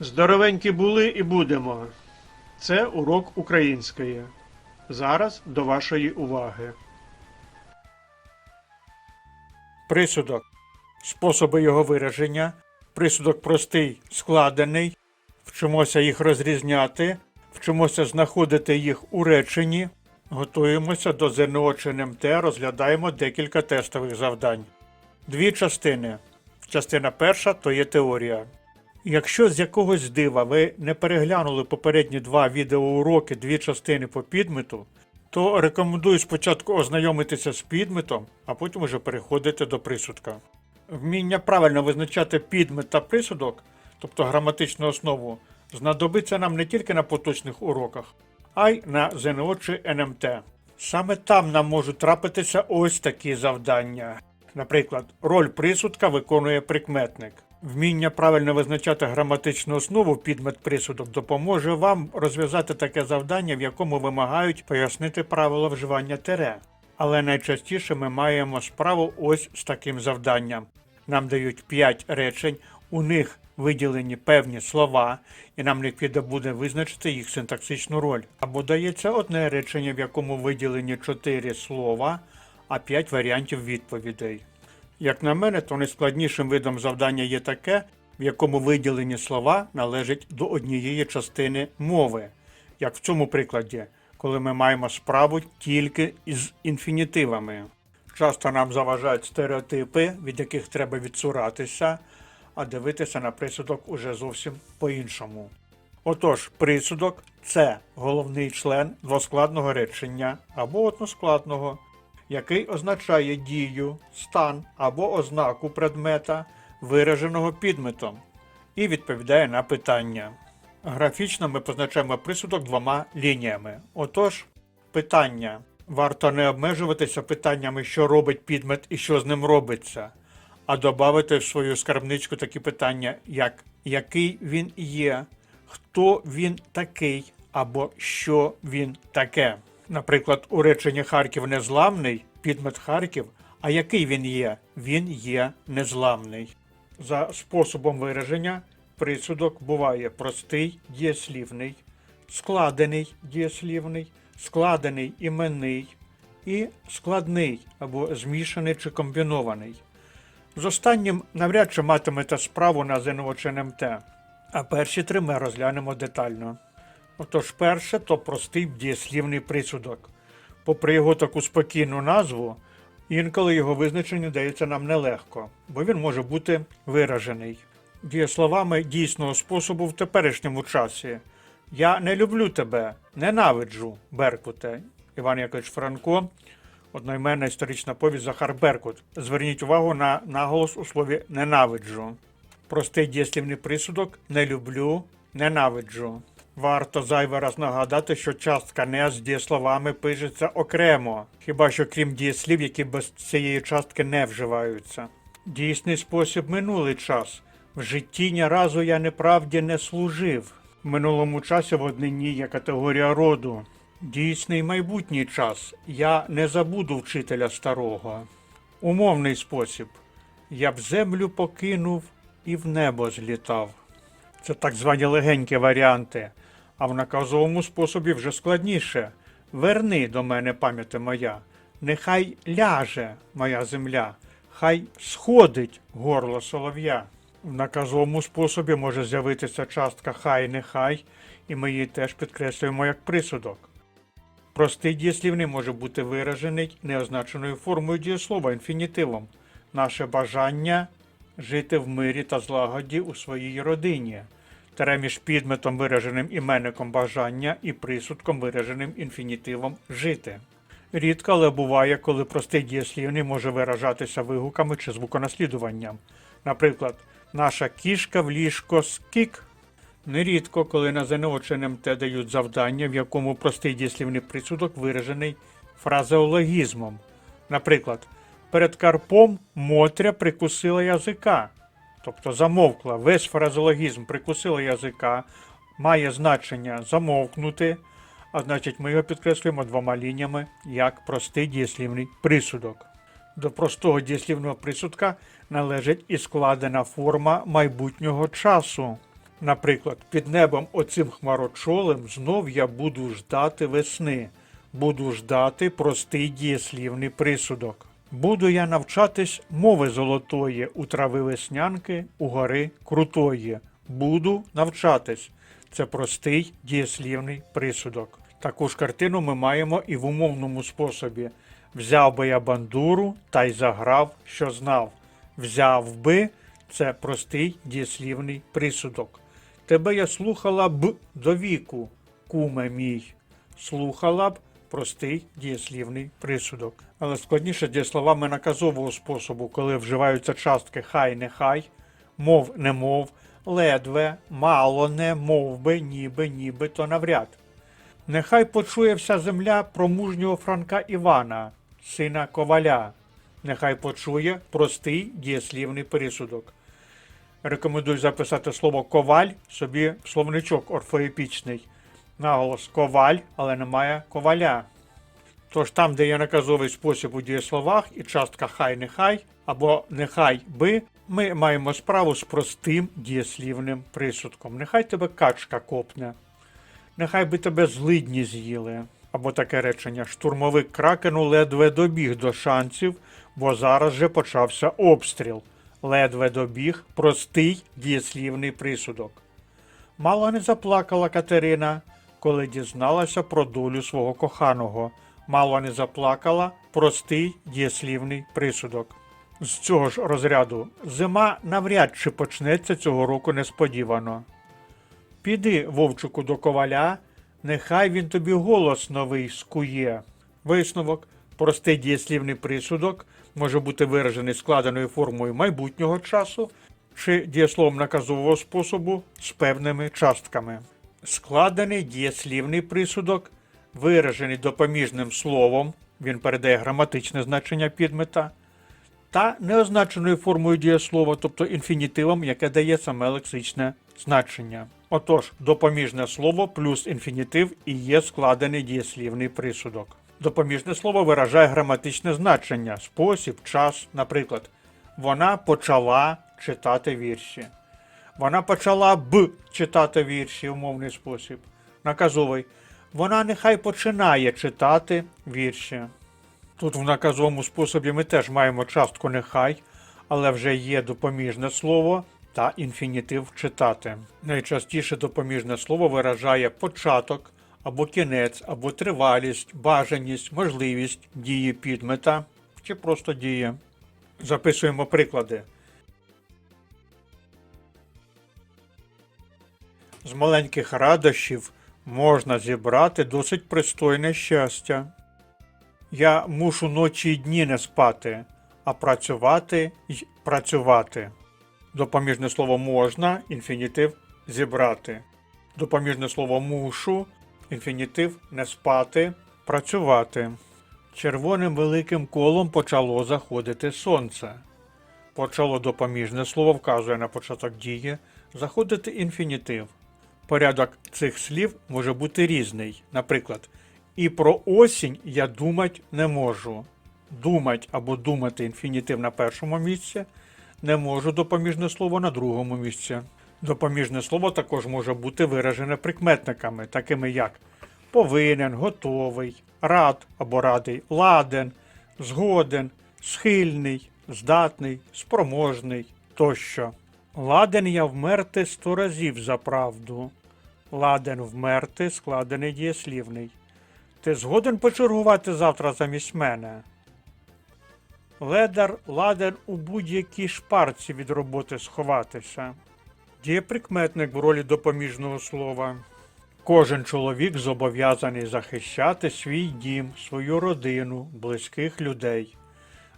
Здоровенькі були і будемо. Це урок української. Зараз до вашої уваги. Присудок. Способи його вираження. Присудок простий, складений. Вчимося їх розрізняти. Вчимося знаходити їх у реченні. Готуємося до ЗНО чи розглядаємо декілька тестових завдань. Дві частини. Частина перша то є теорія. Якщо з якогось дива ви не переглянули попередні два відеоуроки, дві частини по підмету, то рекомендую спочатку ознайомитися з підметом, а потім уже переходити до присудка. Вміння правильно визначати підмет та присудок, тобто граматичну основу, знадобиться нам не тільки на поточних уроках, а й на ЗНО чи НМТ. Саме там нам можуть трапитися ось такі завдання. Наприклад, роль присудка виконує прикметник. Вміння правильно визначати граматичну основу підмет присудок допоможе вам розв'язати таке завдання, в якому вимагають пояснити правила вживання тере. Але найчастіше ми маємо справу ось з таким завданням. Нам дають 5 речень, у них виділені певні слова, і нам необхідно буде визначити їх синтаксичну роль. Або дається одне речення, в якому виділені 4 слова, а 5 варіантів відповідей. Як на мене, то найскладнішим видом завдання є таке, в якому виділені слова належать до однієї частини мови, як в цьому прикладі, коли ми маємо справу тільки із інфінітивами. Часто нам заважають стереотипи, від яких треба відсуратися, а дивитися на присудок уже зовсім по-іншому. Отож, присудок це головний член двоскладного речення або односкладного, який означає дію, стан або ознаку предмета, вираженого підметом, і відповідає на питання. Графічно ми позначаємо присудок двома лініями. Отож, питання. Варто не обмежуватися питаннями, що робить підмет і що з ним робиться, а додати в свою скарбничку такі питання, як який він є, хто він такий або що він таке. Наприклад, у реченні Харків незламний, підмет Харків, а який він є? Він є незламний. За способом вираження присудок буває простий дієслівний, складений дієслівний, складений іменний і складний або змішаний чи комбінований. З останнім навряд чи матимете справу на ЗНО чи НМТ, а перші три ми розглянемо детально. Отож, перше то простий дієслівний присудок. Попри його таку спокійну назву, інколи його визначення дається нам нелегко, бо він може бути виражений дієсловами дійсного способу в теперішньому часі. Я не люблю тебе, ненавиджу, Беркуте. Іван Якович Франко, одноіменна історична повість Захар Беркут. Зверніть увагу на наголос у слові ненавиджу. Простий дієслівний присудок не люблю, ненавиджу. Варто зайвий раз нагадати, що частка не з дієсловами пишеться окремо, хіба що крім дієслів, які без цієї частки не вживаються. Дійсний спосіб минулий час. В житті ні разу я неправді не служив. В минулому часі в однині є категорія роду. Дійсний майбутній час. Я не забуду вчителя старого. Умовний спосіб. Я б землю покинув і в небо злітав. Це так звані легенькі варіанти, а в наказовому способі вже складніше. Верни до мене пам'яти моя, нехай ляже моя земля, хай сходить горло солов'я. В наказовому способі може з'явитися частка хай нехай, і ми її теж підкреслюємо як присудок. Простий дієслівний може бути виражений неозначеною формою дієслова інфінітивом. Наше бажання жити в мирі та злагоді у своїй родині. Тере між підметом вираженим іменником бажання і присудком вираженим інфінітивом жити. Рідко, але буває, коли простий дієслівний може виражатися вигуками чи звуконаслідуванням. Наприклад, наша кішка в ліжко скік. Нерідко, коли на ЗНО чи дають завдання, в якому простий дієслівний присудок виражений фразеологізмом. Наприклад, перед Карпом Мотря прикусила язика, тобто замовкла. Весь фразеологізм прикусила язика, має значення замовкнути, а значить ми його підкреслюємо двома лініями як простий дієслівний присудок. До простого дієслівного присудка належить і складена форма майбутнього часу. Наприклад, під небом оцим хмарочолем знов я буду ждати весни, буду ждати простий дієслівний присудок. Буду я навчатись мови золотої у трави веснянки, у гори крутої. Буду навчатись. Це простий дієслівний присудок. Таку ж картину ми маємо і в умовному способі. Взяв би я бандуру та й заграв, що знав. Взяв би це простий дієслівний присудок. Тебе я слухала б до віку, куме мій. Слухала б простий дієслівний присудок. Але складніше дієсловами наказового способу, коли вживаються частки хай нехай, мов не мов, ледве, мало не, мов би, ніби, ніби, то навряд. Нехай почує вся земля про мужнього Франка Івана, сина коваля. Нехай почує простий дієслівний присудок. Рекомендую записати слово коваль собі в словничок орфоепічний. Наголос коваль, але немає коваля. Тож там, де є наказовий спосіб у дієсловах і частка хай нехай або нехай би, ми маємо справу з простим дієслівним присудком. Нехай тебе качка копне. Нехай би тебе злидні з'їли. Або таке речення: штурмовик кракену ледве добіг до шанців, бо зараз же почався обстріл. Ледве добіг простий дієслівний присудок. Мало не заплакала Катерина, коли дізналася про долю свого коханого. Мало не заплакала простий дієслівний присудок. З цього ж розряду зима навряд чи почнеться цього року несподівано. Піди, вовчику, до коваля, нехай він тобі голос новий скує. Висновок. Простий дієслівний присудок може бути виражений складеною формою майбутнього часу чи дієсловом наказового способу з певними частками. Складений дієслівний присудок виражений допоміжним словом, він передає граматичне значення підмета, та неозначеною формою дієслова, тобто інфінітивом, яке дає саме лексичне значення. Отож, допоміжне слово плюс інфінітив і є складений дієслівний присудок. Допоміжне слово виражає граматичне значення, спосіб, час, наприклад, вона почала читати вірші. Вона почала б читати вірші, умовний спосіб. Наказовий. Вона нехай починає читати вірші. Тут в наказовому способі ми теж маємо частку нехай, але вже є допоміжне слово та інфінітив читати. Найчастіше допоміжне слово виражає початок або кінець, або тривалість, бажаність, можливість дії підмета чи просто дії. Записуємо приклади. З маленьких радощів можна зібрати досить пристойне щастя. Я мушу ночі й дні не спати, а працювати й працювати. Допоміжне слово можна, інфінітив зібрати. Допоміжне слово мушу, інфінітив не спати, працювати. Червоним великим колом почало заходити сонце. Почало допоміжне слово вказує на початок дії, заходити інфінітив. Порядок цих слів може бути різний. Наприклад, і про осінь я думать не можу. Думать або думати інфінітив на першому місці, не можу допоміжне слово на другому місці. Допоміжне слово також може бути виражене прикметниками, такими як повинен, готовий, рад або радий, ладен, згоден, схильний, здатний, спроможний тощо. Ладен я вмерти сто разів за правду. Ладен вмерти складений дієслівний. Ти згоден почергувати завтра замість мене? Ледар ладен у будь-якій шпарці від роботи сховатися. Дієприкметник в ролі допоміжного слова. Кожен чоловік зобов'язаний захищати свій дім, свою родину, близьких людей.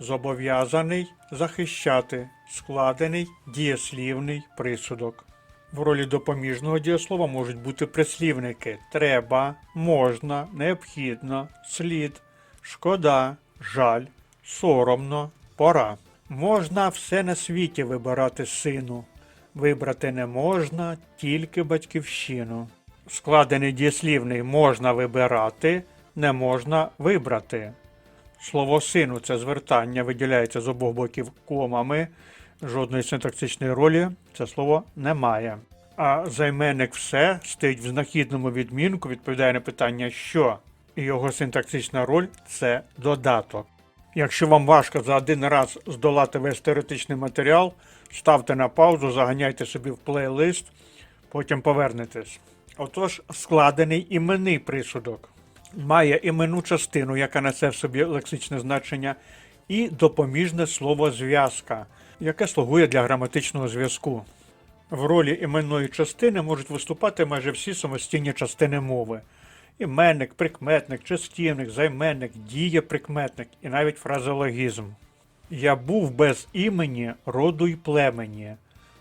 Зобов'язаний захищати складений дієслівний присудок. В ролі допоміжного дієслова можуть бути прислівники треба, можна, необхідно, слід, шкода, жаль, соромно, пора. Можна все на світі вибирати сину. Вибрати не можна тільки батьківщину. Складений дієслівний можна вибирати, не можна вибрати. Слово сину це звертання виділяється з обох боків комами. Жодної синтаксичної ролі це слово не має. А займенник все стоїть в знахідному відмінку, відповідає на питання що. І його синтаксична роль це додаток. Якщо вам важко за один раз здолати весь теоретичний матеріал, ставте на паузу, заганяйте собі в плейлист, потім повернетесь. Отож, складений іменний присудок має іменну частину, яка несе в собі лексичне значення, і допоміжне слово зв'язка, яке слугує для граматичного зв'язку. В ролі іменної частини можуть виступати майже всі самостійні частини мови: іменник, прикметник, частівник, займенник, дієприкметник і навіть фразеологізм. Я був без імені, роду й племені.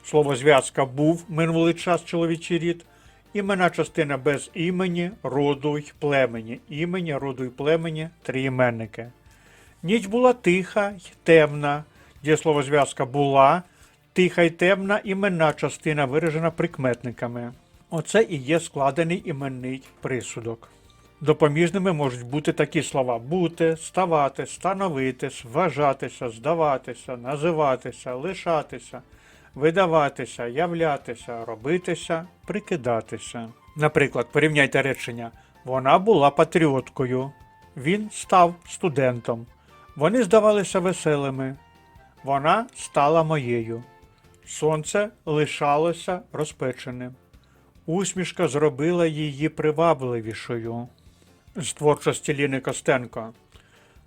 Слово зв'язка був минулий час чоловічий рід. Імена частина без імені, роду й племені. Імені, роду й племені три іменники. Ніч була тиха й темна. Дієслово зв'язка була, тиха й темна іменна частина виражена прикметниками. Оце і є складений іменний присудок. Допоміжними можуть бути такі слова бути, ставати, становитись, вважатися, здаватися, називатися, лишатися, видаватися, являтися, робитися, прикидатися. Наприклад, порівняйте речення Вона була патріоткою, він став студентом. Вони здавалися веселими. Вона стала моєю. Сонце лишалося розпеченим. Усмішка зробила її привабливішою. З творчості Ліни Костенко.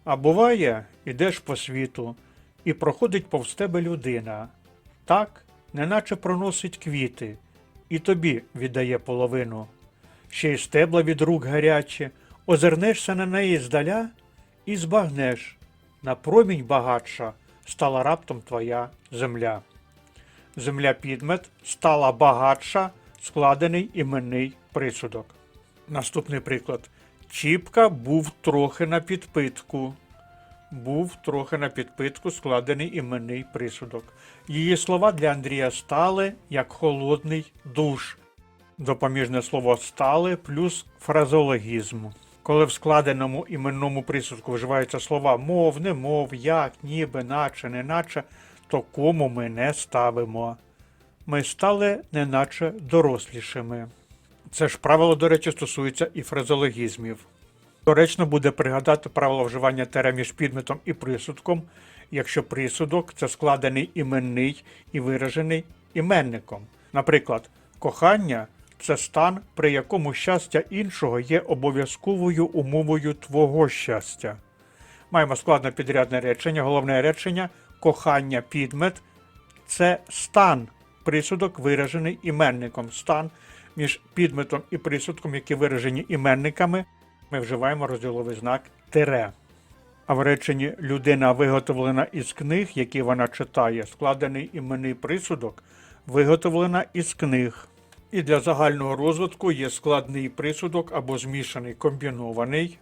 А буває, ідеш по світу, і проходить повз тебе людина. Так, неначе проносить квіти, і тобі віддає половину. Ще й стебла від рук гарячі, озирнешся на неї здаля і збагнеш. На промінь багатша стала раптом твоя земля. Земля підмет стала багатша, складений іменний присудок. Наступний приклад. Чіпка був трохи на підпитку. Був трохи на підпитку складений іменний присудок. Її слова для Андрія стали як холодний душ. Допоміжне слово стали плюс фразеологізм. Коли в складеному іменному присудку вживаються слова мов, не мов, як, ніби, наче, неначе, то кому ми не ставимо. Ми стали неначе дорослішими. Це ж правило, до речі, стосується і фразеологізмів. Доречно буде пригадати правило вживання тера між підметом і присудком, якщо присудок це складений іменний і виражений іменником. Наприклад, кохання це стан, при якому щастя іншого є обов'язковою умовою твого щастя. Маємо складно підрядне речення, головне речення кохання підмет це стан, присудок виражений іменником. Стан між підметом і присудком, які виражені іменниками, ми вживаємо розділовий знак тире. А в реченні людина виготовлена із книг, які вона читає, складений іменний присудок, виготовлена із книг. І для загального розвитку є складний присудок або змішаний комбінований,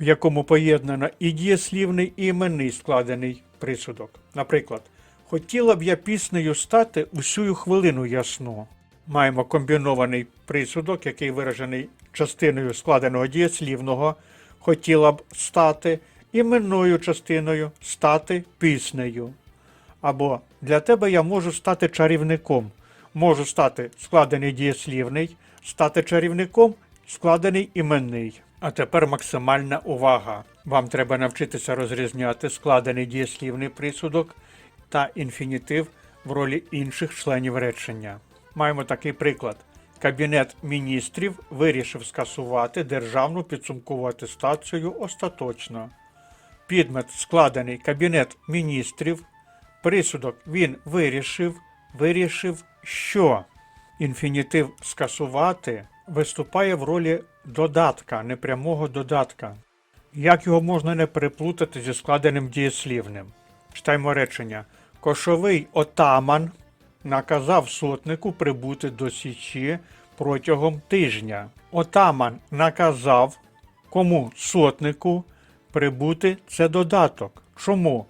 в якому поєднано і дієслівний, і іменний складений присудок. Наприклад, хотіла б я піснею стати усю хвилину ясно. Маємо комбінований присудок, який виражений частиною складеного дієслівного, хотіла б стати, іменною частиною стати піснею. Або для тебе я можу стати чарівником. Можу стати складений дієслівний, стати чарівником, складений іменний. А тепер максимальна увага. Вам треба навчитися розрізняти складений дієслівний присудок та інфінітив в ролі інших членів речення. Маємо такий приклад. Кабінет міністрів вирішив скасувати державну підсумкову атестацію остаточно. Підмет складений Кабінет міністрів. Присудок він вирішив, вирішив, що інфінітив скасувати виступає в ролі додатка, непрямого додатка. Як його можна не переплутати зі складеним дієслівним? Читаємо речення. Кошовий отаман наказав сотнику прибути до Січі протягом тижня. Отаман наказав кому сотнику прибути це додаток. Чому?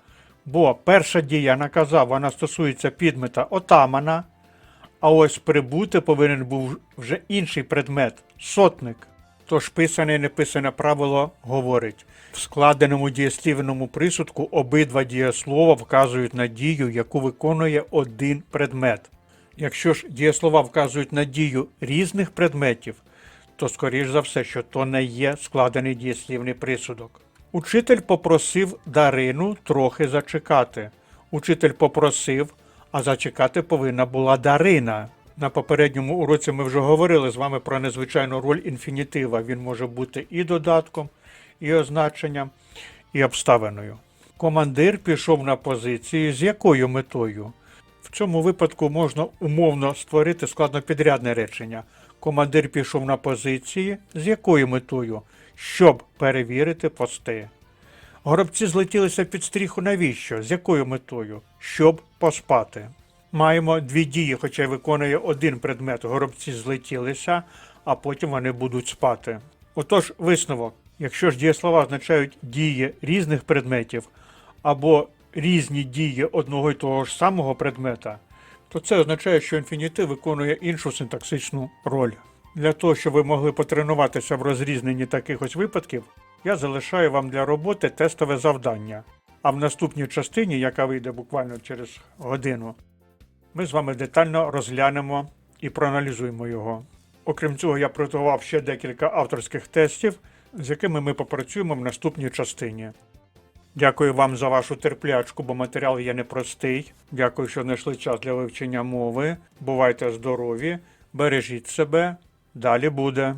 Бо перша дія наказав, вона стосується підмета отамана, а ось прибути повинен був вже інший предмет сотник. Тож писане і неписане правило говорить: в складеному дієслівному присудку обидва дієслова вказують на дію, яку виконує один предмет. Якщо ж дієслова вказують на дію різних предметів, то скоріш за все, що то не є складений дієслівний присудок. Учитель попросив Дарину трохи зачекати. Учитель попросив, а зачекати повинна була Дарина. На попередньому уроці ми вже говорили з вами про незвичайну роль інфінітива. Він може бути і додатком, і означенням, і обставиною. Командир пішов на позиції з якою метою? В цьому випадку можна умовно створити складнопідрядне речення. Командир пішов на позиції з якою метою? Щоб перевірити пости. Горобці злетілися під стріху навіщо? З якою метою? Щоб поспати. Маємо дві дії, хоча виконує один предмет. Горобці злетілися, а потім вони будуть спати. Отож, висновок. Якщо ж дієслова означають дії різних предметів або різні дії одного й того ж самого предмета, то це означає, що інфінітив виконує іншу синтаксичну роль. Для того, щоб ви могли потренуватися в розрізненні таких ось випадків, я залишаю вам для роботи тестове завдання. А в наступній частині, яка вийде буквально через годину, ми з вами детально розглянемо і проаналізуємо його. Окрім цього, я приготував ще декілька авторських тестів, з якими ми попрацюємо в наступній частині. Дякую вам за вашу терплячку, бо матеріал є непростий. Дякую, що знайшли час для вивчення мови. Бувайте здорові, бережіть себе. Далі буде.